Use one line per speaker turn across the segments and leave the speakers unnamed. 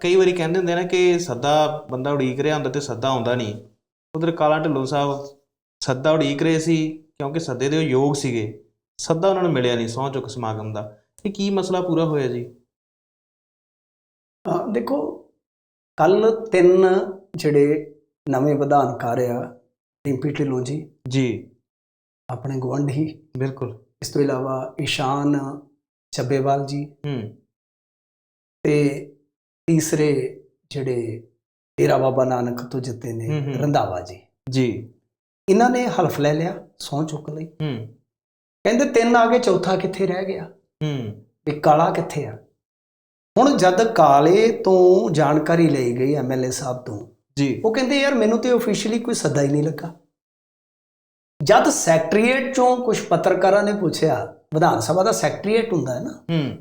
ਕਈ ਵਾਰੀ ਕਹਿੰਦੇ ਹੁੰਦੇ ਨੇ ਕਿ ਸੱਦਾ ਬੰਦਾ ਉਡੀਕ ਰਿਹਾ ਹੁੰਦਾ ਤੇ ਸੱਦਾ ਆਉਂਦਾ ਨਹੀਂ। ਉਧਰ ਕਾਲਾ ਢਿੱਲੋਂ ਸਾਹਿਬ ਸੱਦਾ ਉਡੀਕ ਰਹੇ ਸੀ ਕਿਉਂਕਿ ਸੱਦੇ ਦੇ ਉਹ ਯੋਗ ਸੀਗੇ। ਸੱਦਾ ਉਹਨਾਂ ਨੂੰ ਮਿਲਿਆ ਨਹੀਂ ਸਹੁੰ ਚੁੱਕ ਸਮਾਗਮ ਦਾ। ਇਹ ਕੀ ਮਸਲਾ ਪੂਰਾ ਹੋਇਆ ਜੀ?
ਦੇਖੋ ਕੱਲ ਤਿੰਨ ਜਿਹੜੇ ਨਵੇਂ ਵਿਧਾਨਕਾਰ ਆ ਡਿੰਪੀ ਢਿੱਲੋਂ ਜੀ।
ਜੀ।
ਆਪਣੇ ਗਵੰਡੀ
ਬਿਲਕੁਲ।
ਇਸ ਤੋਂ ਇਲਾਵਾ ਈਸ਼ਾਨ ਚੱਬੇਵਾਲ ਜੀ।
ਹੂੰ।
ਤੇ ਤੀਸਰੇ ਜਿਹੜੇ ਡੇਰਾ ਬਾਬਾ ਨਾਨਕ ਤੋਂ ਜਿੱਤੇ ਨੇ। ਰੰਧਾਵਾ ਜੀ।
ਜੀ।
ਇਹਨਾਂ ਨੇ ਹਲਫ ਲੈ ਲਿਆ ਸਹੁੰ ਚੁੱਕ ਲਈ।
ਹੂੰ।
ਕਹਿੰਦੇ ਤਿੰਨ ਆ ਗਏ ਚੌਥਾ ਕਿੱਥੇ ਰਹਿ ਗਿਆ?
ਹੂੰ।
ਵੀ ਕਾਲਾ ਕਿੱਥੇ ਆ? ਹੁਣ ਜਦ ਕਾਲੇ ਤੋਂ ਜਾਣਕਾਰੀ ਲਈ ਗਈ ਐਮਐਲਏ ਸਾਹਿਬ ਤੋਂ
ਜੀ।
ਉਹ ਕਹਿੰਦੇ ਯਾਰ ਮੈਨੂੰ ਤੇ ਆਫੀਸ਼ੀਅਲੀ ਕੋਈ ਸੱਦਾ ਹੀ ਨਹੀਂ ਲੱਗਾ। ਜਦ ਸੈਕਟਰੀਏਟ ਚੋਂ ਕੁਝ ਪੱਤਰਕਾਰਾਂ ਨੇ ਪੁੱਛਿਆ ਵਿਧਾਨ ਸਭਾ ਦਾ ਸੈਕਟਰੀਏਟ ਹੁੰਦਾ ਹੈ ਨਾ
ਹੂੰ।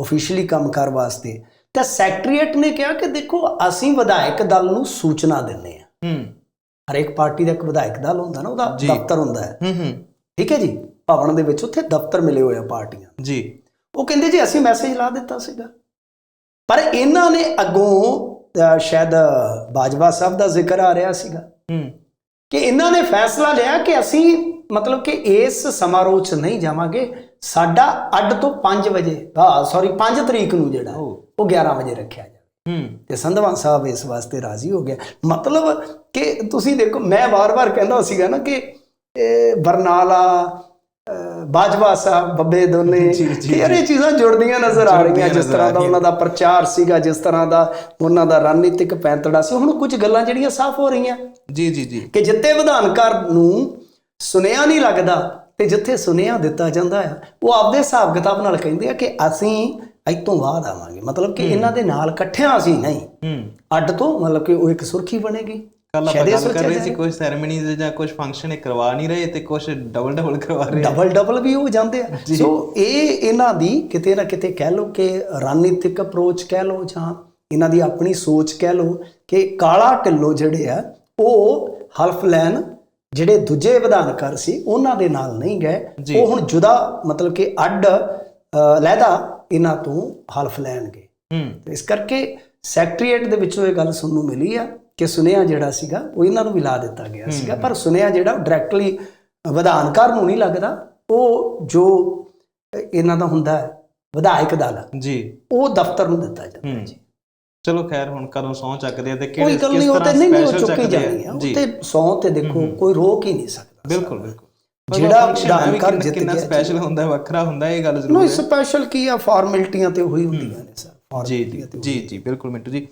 ਆਫੀਸ਼ੀਅਲੀ ਕੰਮਕਾਰ ਵਾਸਤੇ ਤਾਂ ਸੈਕਟਰੀਏਟ ਨੇ ਕਿਹਾ ਕਿ ਦੇਖੋ ਅਸੀਂ ਵਿਧਾਇਕ ਦਲ ਨੂੰ ਸੂਚਨਾ ਦਿੰਨੇ ਆ
ਹੂੰ।
ਹਰੇਕ ਪਾਰਟੀ ਦਾ ਇੱਕ ਵਿਧਾਇਕ ਦਲ ਹੁੰਦਾ ਨਾ ਉਹਦਾ। ਦਫ਼ਤਰ ਹੁੰਦਾ ਹੈ।
ਹੂੰ ਹੂੰ।
ਠੀਕ ਹੈ ਜੀ? ਭਵਨ ਦੇ ਵਿੱਚ ਉੱਥੇ ਦਫ਼ਤਰ ਮਿਲੇ ਹੋਏ ਆ ਪਾਰਟੀਆਂ।
ਜੀ।
ਉਹ ਕਹਿੰਦੇ ਜੀ ਅਸੀਂ ਮੈਸੇਜ ਲਾ ਦਿੱਤਾ ਸੀਗਾ। ਪਰ ਇਹਨਾਂ ਨੇ ਅੱਗੋਂ ਸ਼ਾਇਦ ਬਾਜਵਾ ਸਾਹਿਬ ਦਾ ਜ਼ਿਕਰ ਆ ਰਿਹਾ ਸੀਗਾ।
ਹੂੰ।
ਕਿ ਇਹਨਾਂ ਨੇ ਫੈਸਲਾ ਲਿਆ ਕਿ ਅਸੀਂ ਮਤਲਬ ਕਿ ਇਸ ਸਮਾਰੋਹ 'ਚ ਨਹੀਂ ਜਾਵਾਂਗੇ। ਸਾਡਾ ਅੱਡ ਤੋਂ 5 ਵਜੇ ਹਾਂ ਸੌਰੀ 5 ਤਰੀਕ ਨੂੰ ਜਿਹੜਾ
ਉਹ
ਉਹ 11 ਵਜੇ ਰੱਖਿਆ ਜਾਵੇ।
ਹੂੰ।
ਤੇ ਸੰਧਵਾਨ ਸਾਹਿਬ ਇਸ ਵਾਸਤੇ ਰਾਜ਼ੀ ਹੋ ਗਿਆ। ਮਤਲਬ ਕਿ ਤੁਸੀਂ ਦੇਖੋ ਮੈਂ ਵਾਰ-ਵਾਰ ਕਹਿੰਦਾ ਸੀਗਾ ਨਾ ਕਿ ਬਰਨਾਲਾ ਬਾਜਵਾ ਸਾਹਿਬ ਬੱਬੇ ਦੋਨੇ ਯਾਰ ਇਹ ਚੀਜ਼ਾਂ ਜੁੜਦੀਆਂ ਨਜ਼ਰ ਆ ਰਹੀਆਂ ਜਿਸ ਤਰ੍ਹਾਂ ਦਾ। ਉਹਨਾਂ ਦਾ ਪ੍ਰਚਾਰ ਸੀਗਾ ਜਿਸ ਤਰ੍ਹਾਂ ਦਾ ਉਹਨਾਂ ਦਾ ਰਣਨੀਤਿਕ ਪੈਂਤੜਾ ਸੀ ਹੁਣ ਕੁਝ ਗੱਲਾਂ ਜਿਹੜੀਆਂ ਸਾਫ਼ ਹੋ ਰਹੀਆਂ।
ਜੀ ਜੀ ਜੀ।
ਕਿ ਜਿੱਤੇ ਵਿਧਾਨਕਾਰ ਨੂੰ ਸੁਨੇਹਾ ਨਹੀਂ ਲੱਗਦਾ ਤੇ ਜਿੱਥੇ ਸੁਨੇਹਾ ਦਿੱਤਾ ਜਾਂਦਾ ਆ ਉਹ ਆਪਦੇ ਹਿਸਾਬ ਕਿਤਾਬ ਨਾਲ ਕਹਿੰਦੇ ਆ ਕਿ ਅਸੀਂ ਅੱਜ ਤੋਂ ਬਾਅਦ ਆਵਾਂਗੇ। ਮਤਲਬ ਕਿ ਇਹਨਾਂ ਦੇ ਨਾਲ ਇਕੱਠਿਆਂ ਅਸੀਂ ਨਹੀਂ।
ਹੂੰ।
ਅੱਡ ਤੋਂ ਮਤਲਬ ਕਿ ਉਹ ਇੱਕ ਸੁਰਖੀ ਬਣੇਗੀ।
ਕੱਲ ਆਪਾਂ ਗੱਲ ਕਰ ਰਹੇ ਸੀ। ਕੁਝ ਸੈਰੇਮਨੀਜ਼ ਜਾਂ ਕੁਝ ਫੰਕਸ਼ਨ ਇਹ ਕਰਵਾ ਨਹੀਂ ਰਹੇ ਤੇ ਕੁਝ ਡਬਲ ਡਬਲ ਕਰਵਾ ਰਹੇ।
ਡਬਲ ਡਬਲ ਵੀ ਹੋ ਜਾਂਦੇ ਆ ਸੋ ਇਹ ਇਹਨਾਂ ਦੀ ਕਿਤੇ ਨਾ ਕਿਤੇ ਕਹਿ ਲਓ ਕਿ ਰਣਨੀਤਿਕ ਅਪਰੋਚ ਕਹਿ ਲਓ ਜਾਂ ਇਹਨਾਂ ਦੀ ਆਪਣੀ ਸੋਚ ਕਹਿ ਲਓ ਕਿ ਕਾਲਾ ਢਿੱਲੋਂ ਜਿਹੜੇ ਆ ਉਹ ਹਲਫ ਲੈਣ ਜਿਹੜੇ ਦੂਜੇ ਵਿਧਾਨਕਾਰ ਸੀ ਉਹਨਾਂ ਦੇ ਨਾਲ ਨਹੀਂ ਗਏ। ਉਹ ਹੁਣ ਜੁਦਾ ਮਤਲਬ ਕਿ ਅੱਡ ਲਹਿਦਾ ਇਹਨਾਂ ਤੋਂ ਹਲਫ ਲੈਣਗੇ ਇਸ ਕਰਕੇ ਸੈਕਟਰੀਏਟ ਦੇ ਵਿੱਚੋਂ ਇਹ ਗੱਲ ਸੁਣਨ ਨੂੰ ਮਿਲੀ ਆ ਕਿ ਸੁਨੇਹਾ ਜਿਹੜਾ ਸੀਗਾ ਉਹ ਇਹਨਾਂ ਨੂੰ ਵੀ ਲਾ ਦਿੱਤਾ ਗਿਆ ਸੀਗਾ। ਪਰ ਸੁਨੇਹਾ ਜਿਹੜਾ ਡਾਇਰੈਕਟਲੀ ਵਿਧਾਨਕਾਰ ਨੂੰ ਨਹੀਂ ਲੱਗਦਾ। ਉਹ ਜੋ ਇਹਨਾਂ ਦਾ ਹੁੰਦਾ ਹੈ ਵਿਧਾਇਕ ਦਲ
ਜੀ।
ਉਹ ਦਫ਼ਤਰ ਨੂੰ ਦਿੱਤਾ ਜਾਂਦਾ
ਹੂੰ। ਚਲੋ ਖੈਰ ਹੁਣ ਕਦੋਂ ਸਹੁੰ ਚੱਕਦੇ ਆ ਤੇ ਕਿਹੜੇ ਕਿਸ
ਨਹੀਂ ਉਹ ਤੇ
ਤਰ੍ਹਾਂ
ਨਹੀਂ ਨਹੀਂ ਉਹ ਚੁੱਕੀ ਜਾਣੀ ਆ।
ਜੀ।
ਤੇ ਸੌ ਤੇ ਦੇਖੋ ਕੋਈ ਰੋਕ ਹੀ ਨਹੀਂ ਸਕਦਾ।
ਬਿਲਕੁਲ ਬਿਲਕੁਲ।
ਜਿਹੜਾ ਵਿਧਾਨਕਾਰ ਜਿੱਤ
ਕਿੰਨਾ ਸਪੈਸ਼ਲ ਹੁੰਦਾ ਵੱਖਰਾ ਹੁੰਦਾ ਇਹ ਗੱਲ ਜ਼ਰੂਰ
ਨੋ
ਹੈ।
ਸਪੈਸ਼ਲ ਕੀ ਆ? ਫਾਰਮੈਲਿਟੀਆਂ ਤੇ ਉਹੀ ਹੁੰਦੀਆਂ ਨੇ ਸਰ।
ਜੀ ਜੀ। ਜੀ ਜੀ। ਬਿਲਕੁਲ ਮਿੰਟੂ ਜੀ।